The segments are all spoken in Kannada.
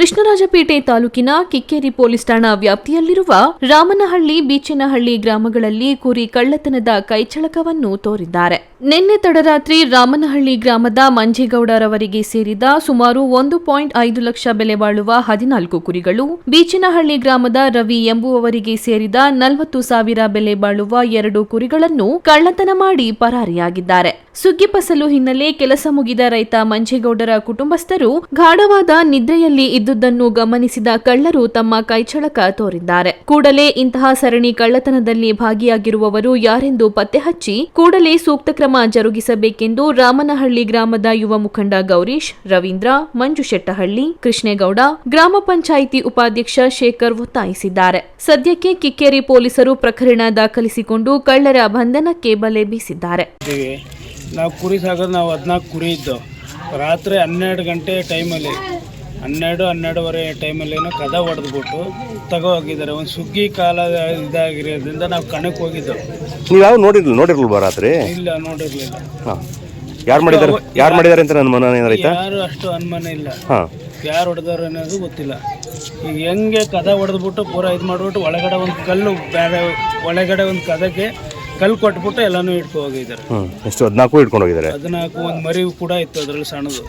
ಕೃಷ್ಣರಾಜಪೇಟೆ ತಾಲೂಕಿನ ಕಿಕ್ಕೇರಿ ಪೊಲೀಸ್ ಠಾಣಾ ವ್ಯಾಪ್ತಿಯಲ್ಲಿರುವ ರಾಮನಹಳ್ಳಿ, ಬೀಚನಹಳ್ಳಿ ಗ್ರಾಮಗಳಲ್ಲಿ ಕುರಿ ಕಳ್ಳತನದ ಕೈಚಳಕವನ್ನು ತೋರಿದ್ದಾರೆ. ನಿನ್ನೆ ತಡರಾತ್ರಿ ರಾಮನಹಳ್ಳಿ ಗ್ರಾಮದ ಮಂಜೇಗೌಡರವರಿಗೆ ಸೇರಿದ ಸುಮಾರು ಒಂದು ಪಾಯಿಂಟ್ ಐದು ಲಕ್ಷ ಬೆಲೆ ಬಾಳುವ ಹದಿನಾಲ್ಕು ಕುರಿಗಳು ಬೀಚನಹಳ್ಳಿ ಗ್ರಾಮದ ರವಿ ಎಂಬುವವರಿಗೆ ಸೇರಿದ ನಲವತ್ತು ಸಾವಿರ ಬೆಲೆ ಬಾಳುವ ಎರಡು ಕುರಿಗಳನ್ನು ಕಳ್ಳತನ ಮಾಡಿ ಪರಾರಿಯಾಗಿದ್ದಾರೆ. ಸುಗ್ಗಿ ಫಸಲು ಹಿನ್ನೆಲೆ ಕೆಲಸ ಮುಗಿದ ರೈತ ಮಂಜೇಗೌಡರ ಕುಟುಂಬಸ್ಥರು ಗಾಢವಾದ ನಿದ್ರೆಯಲ್ಲಿ ಇದ್ದುದನ್ನು ಗಮನಿಸಿದ ಕಳ್ಳರು ತಮ್ಮ ಕೈಚಳಕ ತೋರಿದ್ದಾರೆ. ಕೂಡಲೇ ಇಂತಹ ಸರಣಿ ಕಳ್ಳತನದಲ್ಲಿ ಭಾಗಿಯಾಗಿರುವವರು ಯಾರೆಂದು ಪತ್ತೆಹಚ್ಚಿ ಕೂಡಲೇ ಸೂಕ್ತ ಕ್ರಮ ಜರುಗಿಸಬೇಕೆಂದು ರಾಮನಹಳ್ಳಿ ಗ್ರಾಮದ ಯುವ ಮುಖಂಡ ಗೌರೀಶ್, ರವೀಂದ್ರ, ಮಂಜು ಶೆಟ್ಟಹಳ್ಳಿ, ಕೃಷ್ಣೇಗೌಡ, ಗ್ರಾಮ ಪಂಚಾಯಿತಿ ಉಪಾಧ್ಯಕ್ಷ ಶೇಖರ್ ಒತ್ತಾಯಿಸಿದ್ದಾರೆ. ಸದ್ಯಕ್ಕೆ ಕಿಕ್ಕೇರಿ ಪೊಲೀಸರು ಪ್ರಕರಣ ದಾಖಲಿಸಿಕೊಂಡು ಕಳ್ಳರ ಬಂಧನಕ್ಕೆ ಬಲೆ ಬೀಸಿದ್ದಾರೆ. ನಾವು ಕುರಿ ಸಾಕೋದು ನಾವು ಹದಿನಾಲ್ಕು ಕುರಿ ಇದ್ದು. ರಾತ್ರಿ ಹನ್ನೆರಡು ಗಂಟೆ ಟೈಮಲ್ಲಿ ಹನ್ನೆರಡು ಹನ್ನೆರಡುವರೆ ಟೈಮಲ್ಲೇನೋ ಕದ ಹೊಡೆದ್ಬಿಟ್ಟು ತಗೋ ಹೋಗಿದ್ದಾರೆ. ಒಂದು ಸುಗ್ಗಿ ಕಾಲ ಇದಾಗಿರೋದ್ರಿಂದ ನಾವು ಕಣಕ್ಕೆ ಹೋಗಿದ್ದು. ನೀವು ಯಾವ ನೋಡಿರ್ಲಿಲ್ಲ ನೋಡಿರ್ಲಿಲ್ವಾ ರಾತ್ರಿ? ಇಲ್ಲ ನೋಡಿರಲಿಲ್ಲ. ಹಾಂ. ಯಾರು ಮಾಡಿದ್ದಾರೆ? ಯಾರು ಮಾಡಿದ್ದಾರೆ ಅಂತ ನನ್ನ ಮನ ಯಾರು ಅಷ್ಟು ಅನುಮಾನ ಇಲ್ಲ. ಹಾಂ. ಯಾರು ಹೊಡೆದವ್ರು ಅನ್ನೋದು ಗೊತ್ತಿಲ್ಲ. ಈಗ ಹೆಂಗೆ ಕದ ಹೊಡೆದ್ಬಿಟ್ಟು ಪೂರ ಇದು ಮಾಡಿಬಿಟ್ಟು ಒಳಗಡೆ ಒಂದು ಕಲ್ಲು ಬೇರೆ ಒಳಗಡೆ ಒಂದು ಕದಕ್ಕೆ ಕಲ್ಲು ಕೊಟ್ಬಿಟ್ಟು ಎಲ್ಲಾನು ಇಟ್ಕೊ ಹೋಗಿದ್ದಾರೆ. ಎಷ್ಟು ಹದಿನಾಲ್ಕು ಇಟ್ಕೊಂಡು ಹೋಗಿದ್ದಾರೆ? ಹದಿನಾಲ್ಕು ಒಂದು ಮರಿ ಕೂಡ ಇತ್ತು ಅದರಲ್ಲಿ ಸಣ್ಣದು.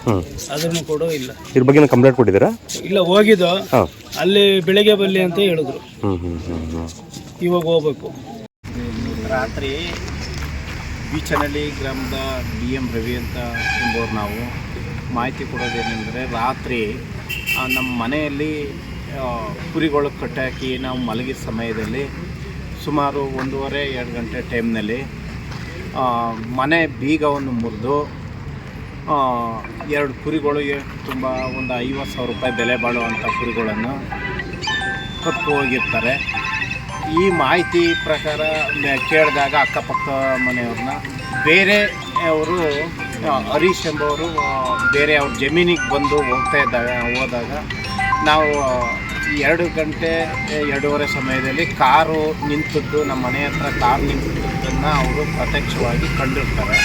ಅದನ್ನು ಕೂಡ ಇಲ್ಲ. ಇದ್ರ ಬಗ್ಗೆ ಕಂಪ್ಲೇಂಟ್ ಕೊಟ್ಟಿದ್ದೀರಾ? ಇಲ್ಲ ಹೋಗಿದ್ದು. ಹಾಂ. ಅಲ್ಲಿ ಬೆಳಿಗ್ಗೆ ಬಲ್ಲಿ ಅಂತ ಹೇಳಿದ್ರು. ಇವಾಗ ಹೋಗ್ಬೇಕು. ರಾತ್ರಿ ಬೀಚನಹಳ್ಳಿ ಗ್ರಾಮದ ಡಿ ಎಂ ರವಿ ಅಂತ ಎಂಬವ್ರು ನಾವು ಮಾಹಿತಿ ಕೊಡೋದೇನೆಂದರೆ ರಾತ್ರಿ ಆ, ನಮ್ಮ ಮನೆಯಲ್ಲಿ ಆ, ಕುರಿಗಳು ಕಟ್ಟಾಕಿ ನಾವು ಮಲಗಿದ ಸಮಯದಲ್ಲಿ ಸುಮಾರು ಒಂದೂವರೆ, ಎರಡು ಗಂಟೆ ಟೈಮ್ನಲ್ಲಿ ಮನೆ ಬೀಗವನ್ನು ಮುರಿದು ಎರಡು ಕುರಿಗಳಿಗೆ ತುಂಬ ಒಂದು ಐವತ್ತು ಸಾವಿರ ರೂಪಾಯಿ ಬೆಲೆ ಬಾಳುವಂಥ ಕುರಿಗಳನ್ನು ಕತ್ತು ಹೋಗಿರ್ತಾರೆ ಈ ಮಾಹಿತಿ ಪ್ರಕಾರ ಕೇಳಿದಾಗ ಅಕ್ಕಪಕ್ಕ ಮನೆಯವ್ರನ್ನ, ಬೇರೆ ಅವರು ಹರೀಶ್ ಎಂಬವರು ಬೇರೆ ಅವ್ರ ಜಮೀನಿಗೆ ಬಂದು ಹೋಗ್ತಾ ಇದ್ದಾಗ, ಹೋದಾಗ ನಾವು ಎರಡು ಗಂಟೆ ಎರಡೂವರೆ ಸಮಯದಲ್ಲಿ ಕಾರು ನಿಂತದ್ದು ನಮ್ಮ ಮನೆ ಹತ್ರ ಕಾರು ನಿಂತಿದ್ದನ್ನು ಅವರು ಪ್ರತ್ಯಕ್ಷವಾಗಿ ಕಂಡಿರ್ತಾರೆ.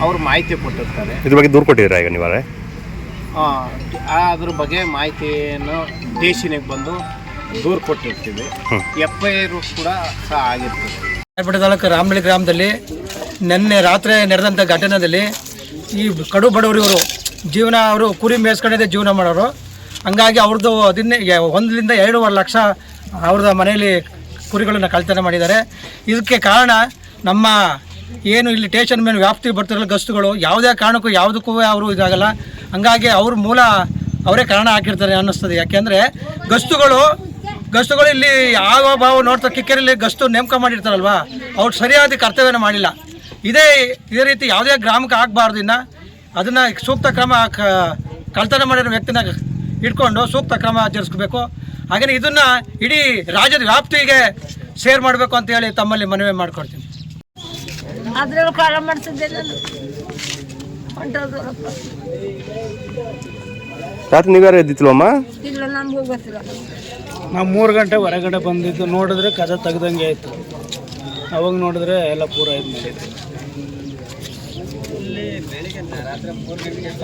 ಅವರು ಮಾಹಿತಿ ಕೊಟ್ಟಿರ್ತಾರೆ. ಇದ್ರ ಬಗ್ಗೆ ದೂರು ಕೊಟ್ಟಿದ್ದೀರಾ ಈಗ ನೀವೇ? ಆ, ಅದ್ರ ಬಗ್ಗೆ ಮಾಹಿತಿಯನ್ನು ಸ್ಟೇಷನಿಗೆ ಬಂದು ದೂರು ಕೊಟ್ಟಿರ್ತೀವಿ. ಎಫ್ ಐ ಆರ್ ಕೂಡ ಸಹ ಆಗಿರ್ತದೆ. ರಾಯಪೇಟೆ ತಾಲೂಕು ರಾಮಳಿ ಗ್ರಾಮದಲ್ಲಿ ನಿನ್ನೆ ರಾತ್ರಿ ನಡೆದಂಥ ಘಟನೆಯಲ್ಲಿ ಈ ಕಡು ಬಡವರು ಇವರು ಜೀವನ ಅವರು ಕುರಿ ಮೇಯಿಸ್ಕೊಂಡಿದ್ದೆ ಜೀವನ ಮಾಡೋರು. ಹಂಗಾಗಿ ಅವ್ರದ್ದು ಯ- ಒಂದರಿಂದ ಎರಡೂವರೆ ಲಕ್ಷ ಅವ್ರದ್ದು ಮನೆಯಲ್ಲಿ ಕುರಿಗಳನ್ನು ಕಳ್ತನ ಮಾಡಿದ್ದಾರೆ. ಇದಕ್ಕೆ ಕಾರಣ ನಮ್ಮ ಏನು ಇಲ್ಲಿ ಟೇಷನ್ ಮೇಲೆ ವ್ಯಾಪ್ತಿ ಬರ್ತಿರಲ್ಲ ಗಸ್ತುಗಳು, ಯಾವುದೇ ಕಾರಣಕ್ಕೂ ಯಾವುದಕ್ಕೂ ಅವರು ಇದಾಗಲ್ಲ. ಹಂಗಾಗಿ ಅವ್ರ ಮೂಲ ಅವರೇ ಕಾರಣ ಹಾಕಿರ್ತಾರೆ ಅನ್ನಿಸ್ತದೆ. ಯಾಕೆಂದರೆ ಗಸ್ತುಗಳು ಗಸ್ತುಗಳು ಇಲ್ಲಿ ಯಾವ ಭಾವ ನೋಡ್ತಾ ಕಿಕ್ಕೆರಲ್ಲಿ ಗಸ್ತು ನೇಮಕ ಮಾಡಿರ್ತಾರಲ್ವಾ? ಅವ್ರು ಸರಿಯಾದ ಕರ್ತವ್ಯನ ಮಾಡಿಲ್ಲ. ಇದೇ ಇದೇ ರೀತಿ ಯಾವುದೇ ಗ್ರಾಮಕ್ಕೆ ಆಗಬಾರ್ದು ಇನ್ನು. ಅದನ್ನು ಸೂಕ್ತ ಕ್ರಮ ಕಳ್ತನ ಮಾಡಿರೋ ವ್ಯಕ್ತಿನ ಇಟ್ಕೊಂಡು ಸೂಕ್ತ ಕ್ರಮ ಆಚರಿಸ್ಬೇಕು ಹಾಗೆಯೇ ಇದನ್ನು ಇಡೀ ರಾಜ್ಯದ ವ್ಯಾಪ್ತಿಗೆ ಶೇರ್ ಮಾಡಬೇಕು ಅಂತ ಹೇಳಿ ತಮ್ಮಲ್ಲಿ ಮನವಿ ಮಾಡ್ಕೊಡ್ತೀನಿ. ಅದ್ರಲ್ಲಿ ಕಾಲ ಮಾಡ್ತಿದ್ದೆ ನಾನು. ಹೊಂಟೋದ್ರಪ್ಪ ರಾತ್ರಿ ನೀವ್ಯಾರು ಎದ್ದಿತ್ತಿಲ್ವಮ್ಮ ಇಲ್ಲ ನಮಗೂ ಗೊತ್ತಿಲ್ಲ ನಾವು ಮೂರು ಗಂಟೆ ಹೊರಗಡೆ ಬಂದಿದ್ದು ನೋಡಿದ್ರೆ ಕದ ತೆಗ್ದಂಗೆ ಆಯಿತು. ಅವಾಗ ನೋಡಿದ್ರೆ ಎಲ್ಲ ಪೂರ ಇದು ಮಾಡಿದ್ರು.